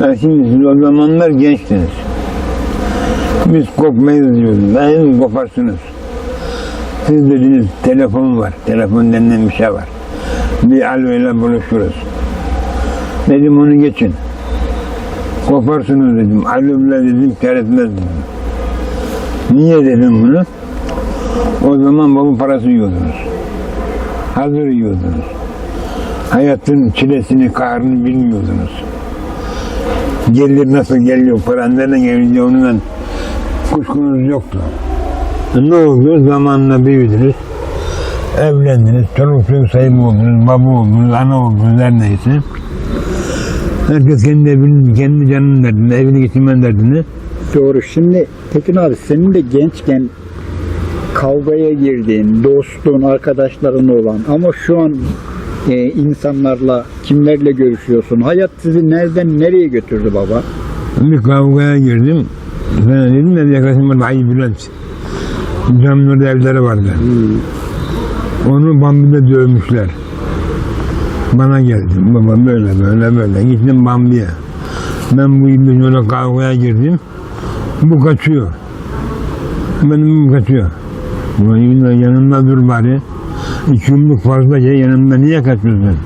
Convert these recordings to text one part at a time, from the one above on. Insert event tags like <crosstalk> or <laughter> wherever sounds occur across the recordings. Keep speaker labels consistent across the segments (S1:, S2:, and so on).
S1: Ha, şimdi siz o zamanlar gençtiniz. Biz kopmayız diyordum. Ben koparsınız. Siz dediniz telefon var. Telefon denilen bir şey var. Bir alo ile buluşuruz. Dedim onu geçin. Koparsınız dedim. Alo bile dedim kar dedim. Niye dedim bunu? O zaman baba parası yiyordunuz. Hazır yiyordunuz. Hayatın çilesini, kahrını bilmiyordunuz. Gelir nasıl geliyor, para nereden geliyor ondan kuşkunuz yoktu. Ne oldu? Zamanla büyüdünüz. Evlendiniz, çoluk çocuk sahibi oldunuz, baba oldunuz, ana oldunuz, her neyse. Herkes kendi evini, kendi canının derdinde, evini geçirmen derdinde.
S2: Doğru. Şimdi Tekin abi senin de gençken kavgaya girdiğin, dostluğun, arkadaşların olan ama şu an e, insanlarla, kimlerle görüşüyorsun? Hayat sizi nereden nereye götürdü baba?
S1: Bir kavgaya girdim. Ben dedim yaklaşım vardı Ayı Bülent. Camlarda evleri vardı. Onu Bambi'de dövmüşler. Bana geldi. Baba böyle böyle böyle. Gittim Bambi'ye. Ben bu ibne yola kavgaya girdim. Bu kaçıyor. Benim bu kaçıyor. Bu yanımda dur bari. İki yumruk fazla ye yanımda niye kaçıyorsun?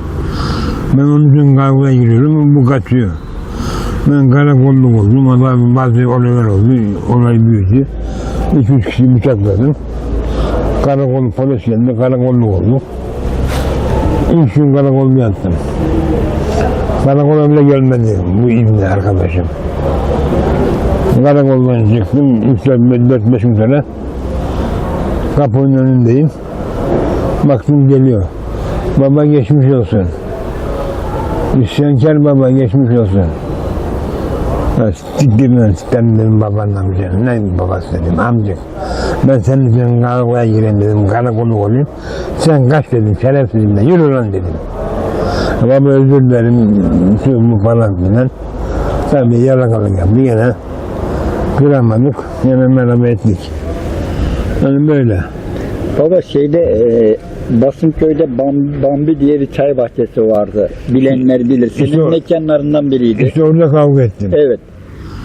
S1: Ben onun için kavgaya giriyorum. Bu kaçıyor. Ben karakolluk oldum. Ama bazı olaylar oldu. Olay büyüdü. İki üç kişi bıçakladım. Karakol polis geldi. Karakolluk olduk. İlk gün karakolda yattım. Karakola bile gelmedi bu ibne arkadaşım. Karakoldan çıktım. 3-4-5 gün sonra kapının önündeyim. Baktım geliyor. Baba geçmiş olsun. İsyankar baba geçmiş olsun. Siktir lan siktir dedim bir şey. Ne babası dedim amcık. Ben senin için karakola gireyim dedim. Karakoluk olayım. Sen kaç dedim şerefsizim de yürü lan dedim. Baba özür dilerim. Şu bu falan filan. Tabii yalakalık yaptı gene. Kıramadık. Yine merhaba ettik. Yani böyle.
S2: Baba şeyde e, Basınköy'de Bam- Bambi diye bir çay bahçesi vardı. Bilenler bilir. Senin
S1: İşte o.
S2: mekanlarından biriydi.
S1: İşte orada kavga ettim.
S2: Evet.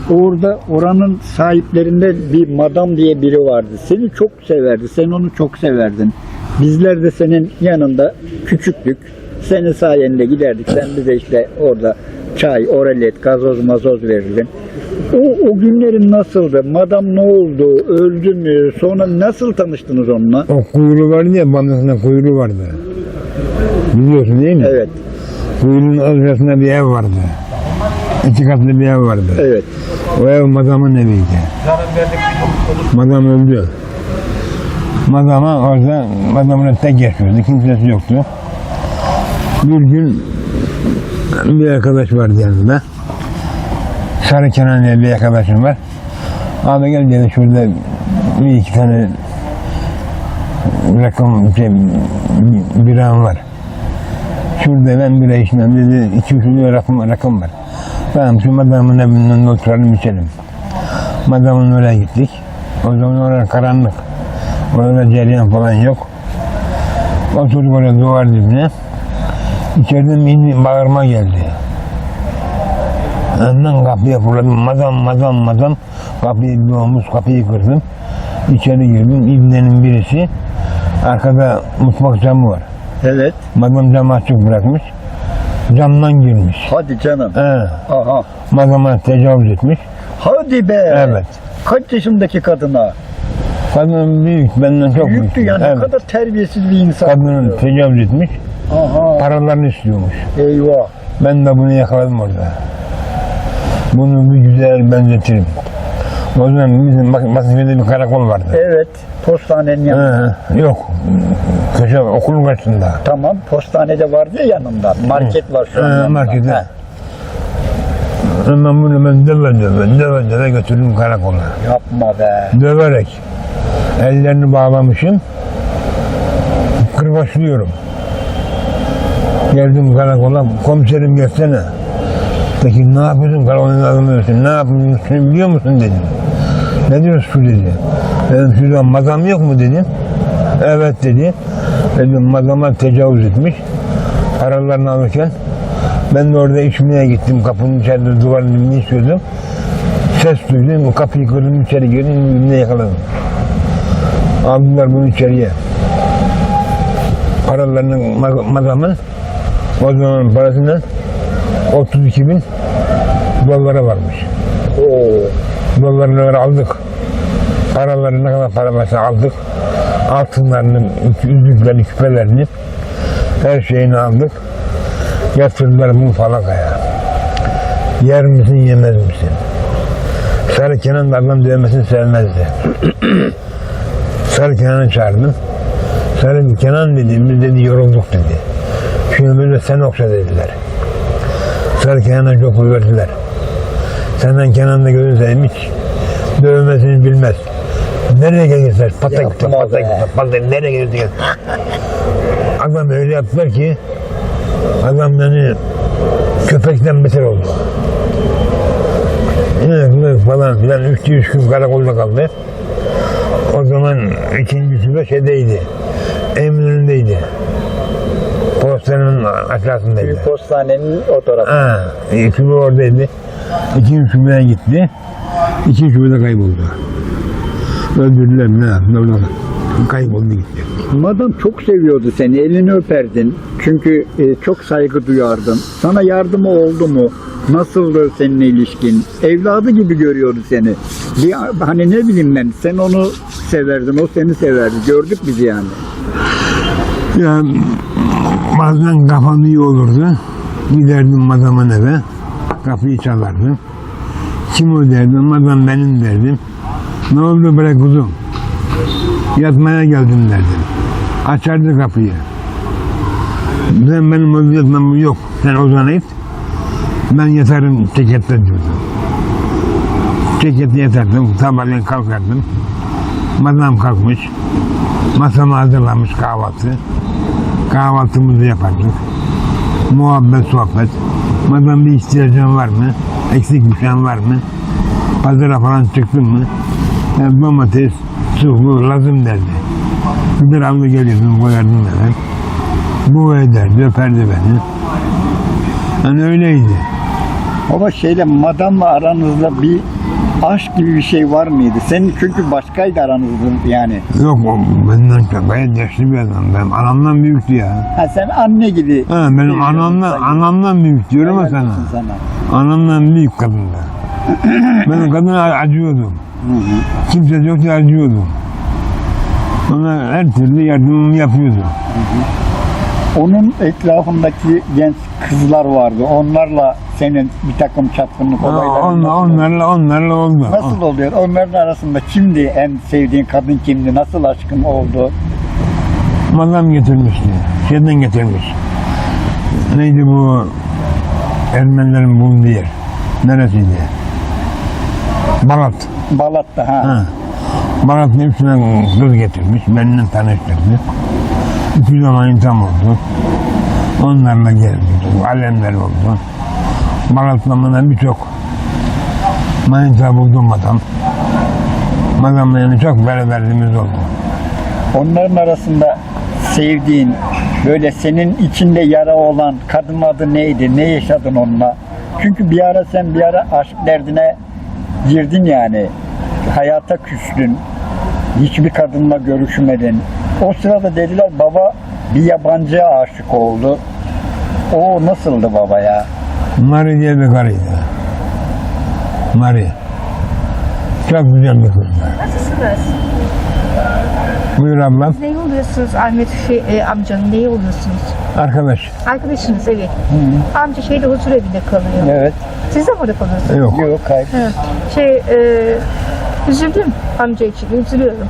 S2: Orada oranın sahiplerinde bir madam diye biri vardı. Seni çok severdi. Sen onu çok severdin. Bizler de senin yanında küçüktük. Senin sayende giderdik. Sen bize işte orada çay, oralet, gazoz, mazoz verirdin. O, o günlerin nasıldı? Madam ne oldu? Öldü mü? Sonra nasıl tanıştınız onunla?
S1: O kuyruğu vardı ya bandasında kuyruğu vardı. Biliyorsun değil mi?
S2: Evet,
S1: Kuyruğun arkasında bir ev vardı. İki katlı bir ev vardı.
S2: evet.
S1: O ev madamın eviydi. Madam öldü. Madama orada madamın tek yaşıyordu. Kimsesi yoktu. Bir gün bir arkadaş vardı yanında. Sarı Kenan diye bir arkadaşım var. Abi gel dedi şurada bir iki tane rakam şey, biram var. Şurada ben bira içmem dedi. İki üç lira rakam, rakam var. Tamam şu madamın önünde oturalım içelim. Madamın oraya gittik. O zaman orada karanlık. Orada cereyan falan yok. Oturduk oraya duvar dibine. İçeriden bir bağırma geldi. Önden kapıya fırladım. Madam, madam, madam. Kapıyı bir omuz kapıyı kırdım. İçeri girdim. İbnenin birisi. Arkada mutfak camı var.
S2: Evet.
S1: Madam camı açık bırakmış. Camdan girmiş.
S2: Hadi canım.
S1: He.
S2: Aha.
S1: Madama tecavüz etmiş.
S2: Hadi be.
S1: Evet.
S2: Kaç yaşındaki kadına?
S1: Kadın büyük, benden çok büyük.
S2: Büyüktü yani.
S1: Evet.
S2: Ne kadar terbiyesiz bir insan.
S1: Kadını tecavüz etmiş,
S2: Aha.
S1: paralarını istiyormuş.
S2: Eyvah.
S1: Ben de bunu yakaladım orada. Bunu bir güzel benzetirim. O zaman bizim Basınç'ta bir karakol vardı.
S2: Evet. Postanenin yanında.
S1: Yok. Köşe okulun karşısında.
S2: Tamam. Postanede vardı ya yanında. Market var şu an.
S1: He, Hemen bunu ben döve döve, döve döve götürdüm karakola.
S2: Yapma be.
S1: Döverek. Ellerini bağlamışım. Kırbaçlıyorum. Geldim karakola, komiserim gelsene. Peki ne yapıyorsun karakolun adını versin, ne yapıyorsun biliyor musun dedim. Ne diyorsun şu dedi. Dedim şurada madam yok mu dedim. Evet dedi. Dedim madama tecavüz etmiş. Paralarını alırken Ben de orada içmeye gittim. Kapının içeride duvarın dibini içiyordum. Ses duydum. Kapıyı kırdım içeri girdim. Birbirine yakaladım. Aldılar bunu içeriye. Paralarının ma- madamın o zaman parasından 32 bin dolara varmış.
S2: Oo.
S1: Dolarları aldık. Paraları ne kadar para varsa aldık. Altınlarını, yüzüklerini, küpelerini her şeyini aldık. Yatırdılar bu falakaya. Yer misin yemez misin? Sarı Kenan da adam dövmesini sevmezdi. <clears throat> Sarı Kenan'ı çağırdım. Sarı Kenan dedi, biz dedi yorulduk dedi. Böyle sen okşa dediler. Sarı Kenan'a çok verdiler. Senden Kenan'da gözü seveyim hiç dövmesini bilmez. Nereye gelirse patak
S2: Yapma
S1: patak patak nereye gelirse gel. <laughs> Adam öyle yaptılar ki adam yani köpekten beter oldu. Yine falan filan 300 gün karakolda kaldı. O zaman ikincisi de şeydeydi. Eminönü'ndeydi. Postanın aşağısındaydı.
S2: Büyük postanenin o tarafı.
S1: Ha, şube oradaydı. İkinci şubeye gitti. İki şubede kayboldu. Öldürdüler mi ne kayboldu gitti.
S2: Madam çok seviyordu seni, elini öperdin. Çünkü e, çok saygı duyardın. Sana yardımı oldu mu? Nasıldı seninle ilişkin? Evladı gibi görüyordu seni. Bir, hani ne bileyim ben, sen onu severdin, o seni severdi. Gördük biz yani.
S1: Ya bazen kafam iyi olurdu. Giderdim madamın eve. Kapıyı çalardım. Kim o derdim, madam benim derdim. Ne oldu bre kuzum? Yatmaya geldim derdim. Açardı kapıyı. Ben benim o yatmam yok. Sen uzanayıp ben yatarım cekette diyordum. Cekette yatardım, sabahleyin kalkardım. Madam kalkmış, masamı hazırlamış kahvaltı. Kahvaltımızı yapardık. Muhabbet, sohbet. Madem bir ihtiyacın var mı? Eksik bir şeyin var mı? Pazara falan çıktın mı? Yani domates, su, bu lazım derdi. Bir aldı gelirdim, koyardım eve. Bu ederdi, öperdi beni. Yani öyleydi.
S2: Ama şeyle madamla aranızda bir aşk gibi bir şey var mıydı? Senin çünkü başkaydı aranızda yani.
S1: Yok o benden çok gayet yaşlı bir adam. Benim anamdan büyüktü ya.
S2: Ha sen anne gibi.
S1: Ha, benim anamdan, anamdan büyük diyorum
S2: Helal
S1: sana.
S2: sana.
S1: Anamdan büyük kadındı. <clears throat> ben kadına acıyordum.
S2: Hı hı.
S1: Kimse yoktu acıyordum. Ona her türlü yardımımı yapıyordu.
S2: Onun etrafındaki genç kızlar vardı. Onlarla senin bir takım çapkınlık
S1: Ha,
S2: olayların
S1: on, onlarla onlarla oldu.
S2: nasıl oluyor? Onların arasında kimdi en sevdiğin kadın kimdi? Nasıl aşkın oldu?
S1: Madam getirmişti. Şeyden getirmiş. Neydi bu Ermenilerin bulunduğu yer? Neresiydi? Balat.
S2: Balat'ta ha.
S1: Ha. Balat'ın üstüne kız getirmiş. Benimle tanıştırdı. İki zaman insan oldu. Onlarla geldik. Alemler oldu. Balat'la bana birçok manita buldum adam. Madamla yani çok beraberliğimiz oldu.
S2: Onların arasında sevdiğin, böyle senin içinde yara olan kadın adı neydi? Ne yaşadın onunla? Çünkü bir ara sen bir ara aşk derdine girdin yani. Hayata küstün. Hiçbir kadınla görüşmedin. O sırada dediler baba bir yabancıya aşık oldu. O nasıldı baba ya?
S1: Mari diye bir karıydı. Mari. Çok güzel bir kızdı.
S3: Nasılsınız?
S1: Buyur ablam.
S3: Ne oluyorsunuz Ahmet şey, e, amcanın? Ne oluyorsunuz?
S1: Arkadaş.
S3: Arkadaşınız evet. Amca şeyde huzur evinde kalıyor.
S2: Evet.
S3: Siz de mi orada kalıyorsunuz?
S1: Yok.
S2: Yok hayır.
S3: Evet. Şey, e, üzüldüm amca için. Üzülüyorum.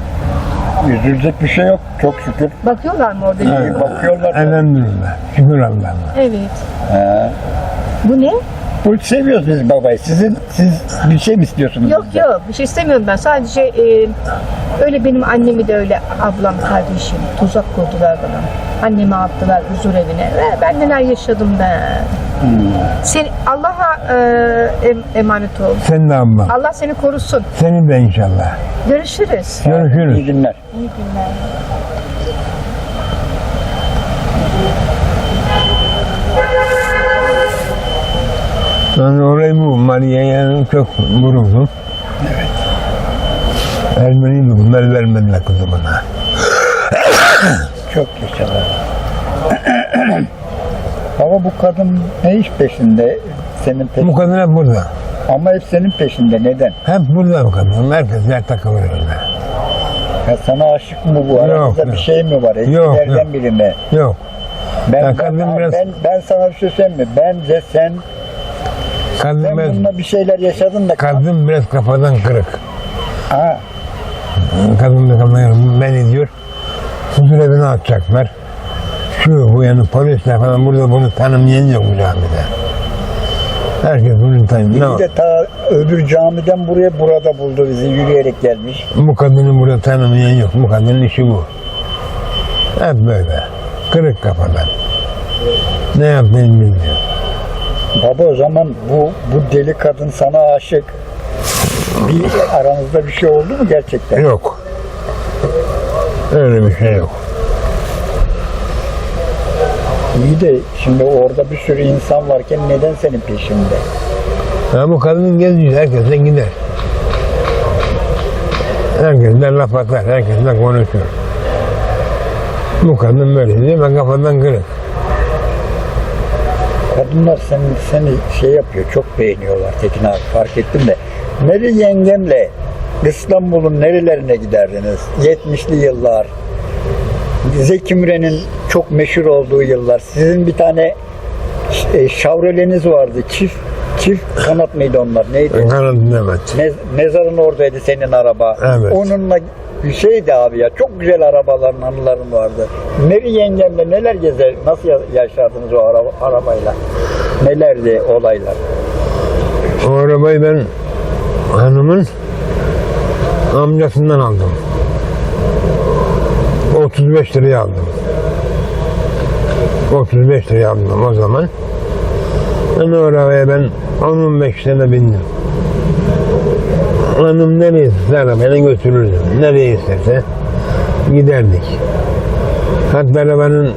S2: Üzülecek bir şey yok. Çok şükür.
S3: Bakıyorlar mı orada?
S2: İyi bakıyorlar.
S1: Elhamdülillah. Şükür Allah'ına.
S3: Evet.
S2: Ha.
S3: Bu ne?
S2: Bu seviyoruz biz babayı. Sizin siz bir şey mi istiyorsunuz?
S3: Yok
S2: bizden?
S3: yok bir şey istemiyorum ben. Sadece e, öyle benim annemi de öyle ablam kardeşim tuzak kurdular bana. Annemi attılar huzur evine. Ve ben neler yaşadım ben. Sen Allah'a e, em- emanet ol.
S1: Sen de ablam.
S3: Allah seni korusun.
S1: Seni de inşallah.
S3: Görüşürüz.
S1: Görüşürüz.
S2: İyi günler.
S3: İyi günler.
S1: Sonra orayı bu Maria'ya çok vuruldum.
S2: Evet.
S1: Ermeniydi bunlar vermediler kızı bana.
S2: Çok güzel. <coughs> Baba bu kadın ne iş peşinde? Senin
S1: Bu
S2: peşinde.
S1: kadın hep burada.
S2: Ama hep senin peşinde. Neden?
S1: Hep burada bu kadın. Herkes yer takılıyor öyle.
S2: Ya sana aşık mı bu? Aranızda
S1: yok.
S2: bir şey mi var? Eskilerden
S1: yok.
S2: biri mi?
S1: Yok.
S2: Ben,
S1: Ya
S2: ben,
S1: kadın
S2: ben,
S1: biraz-
S2: ben, ben sana bir şey söyleyeyim mi? Bence sen,
S1: Kadın
S2: sen
S1: biraz,
S2: bununla bir şeyler yaşadın da...
S1: kadın biraz kafadan kırık.
S2: Ha,
S1: Kadın da kafadan beni diyor. Huzur evine atacaklar. Şu bu yani polisler falan burada bunu tanımayan yok bu camide. Herkes bunu tanıyor.
S2: Bir de ta öbür camiden buraya burada buldu bizi yürüyerek gelmiş.
S1: Bu kadını burada tanımayan yok. Bu kadının işi bu. Hep böyle. Kırık kafadan. Ne yaptığını bilmiyor.
S2: Baba o zaman bu bu deli kadın sana aşık. Bir aranızda bir şey oldu mu gerçekten?
S1: Yok. Öyle bir şey yok.
S2: İyi de şimdi orada bir sürü insan varken neden senin peşinde?
S1: Ha, bu kadın geziyor. Herkese gider. Herkesle laf atar. Herkesle konuşur. Bu kadın böyle değil mi? Kafadan kırık.
S2: Kadınlar seni, seni şey yapıyor, çok beğeniyorlar Tekin abi fark ettim de. Meri yengemle İstanbul'un nerelerine giderdiniz? 70'li yıllar. Zeki Müren'in çok meşhur olduğu yıllar. Sizin bir tane e, Chevrolet'iniz vardı. Çift çift kanat mıydı onlar? Neydi?
S1: Kanat dinlemez.
S2: Mez, mezarın oradaydı senin araba.
S1: Evet.
S2: Onunla bir şeydi abi ya. Çok güzel arabaların anıların vardı. Meri yengemle neler gezer, nasıl ya- yaşardınız o araba, arabayla? Nelerdi olaylar?
S1: O arabayı ben hanımın amcasından aldım. 35 liraya aldım. 35 liraya aldım o zaman. Ben o arabaya ben 10-15 sene bindim. Hanım nereye isterse arabayla götürürdüm. Nereye isterse giderdik. Hatta arabanın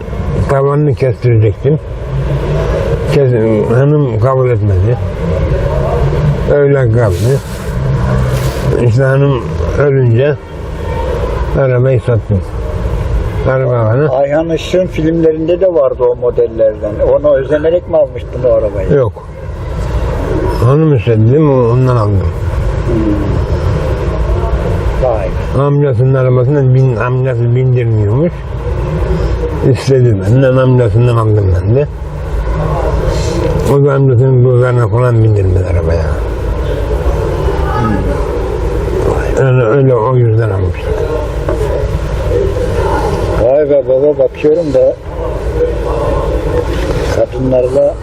S1: tavanını kestirecektim. Kes, hanım kabul etmedi. Öyle kaldı. İşte hanım ölünce arabayı sattım. Arabanı
S2: Ayhan Işık'ın filmlerinde de vardı o modellerden. Ona özenerek mi almıştın o arabayı?
S1: yok. Hanım istedi değil mi? Ondan aldım.
S2: Vay be.
S1: Amcasının arabasına bin, amcası bindirmiyormuş. İstedi benden, amcasından aldım ben de. O da amcasının buzlarına falan bindirmedi arabaya. Öyle, öyle o yüzden almıştık.
S2: Vay be baba bakıyorum da kadınlarla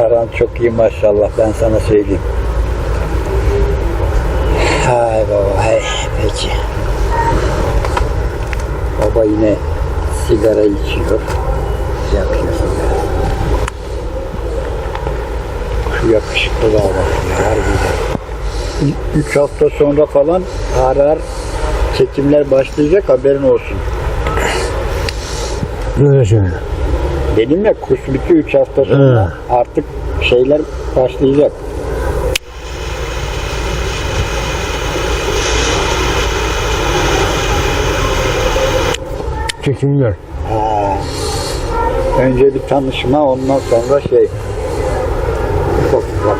S2: aran çok iyi maşallah ben sana söyleyeyim. Hay baba hay peki. Baba yine sigara içiyor. Yakıyor sigara. Şu yakışıklı da bak ya harbiden. Üç hafta sonra falan arar çekimler başlayacak haberin olsun.
S1: Öyle şimdi.
S2: Dedim ya kuş bitti 3 hafta sonra artık şeyler başlayacak.
S1: Çekimler.
S2: Önce bir tanışma ondan sonra şey. Bak bak.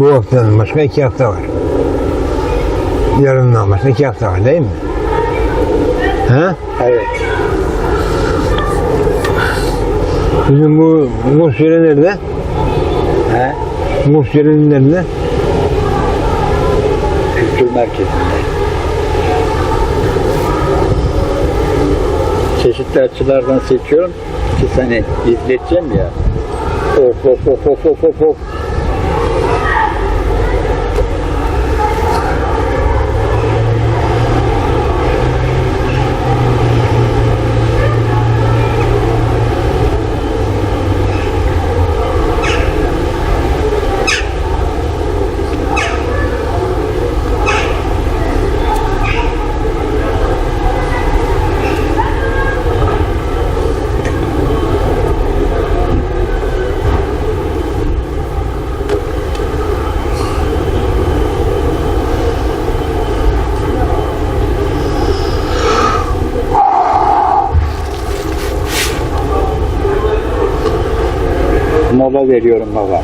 S1: Bu haftadan başka iki hafta var. Yarından başka iki hafta var değil mi? He?
S2: Evet.
S1: Bizim bu kurs yeri nerede?
S2: He?
S1: Kurs yeri nerede?
S2: Kültür merkezinde. Çeşitli açılardan seçiyorum ki seni izleteceğim ya. Of of of of of of of. Veriyorum baba.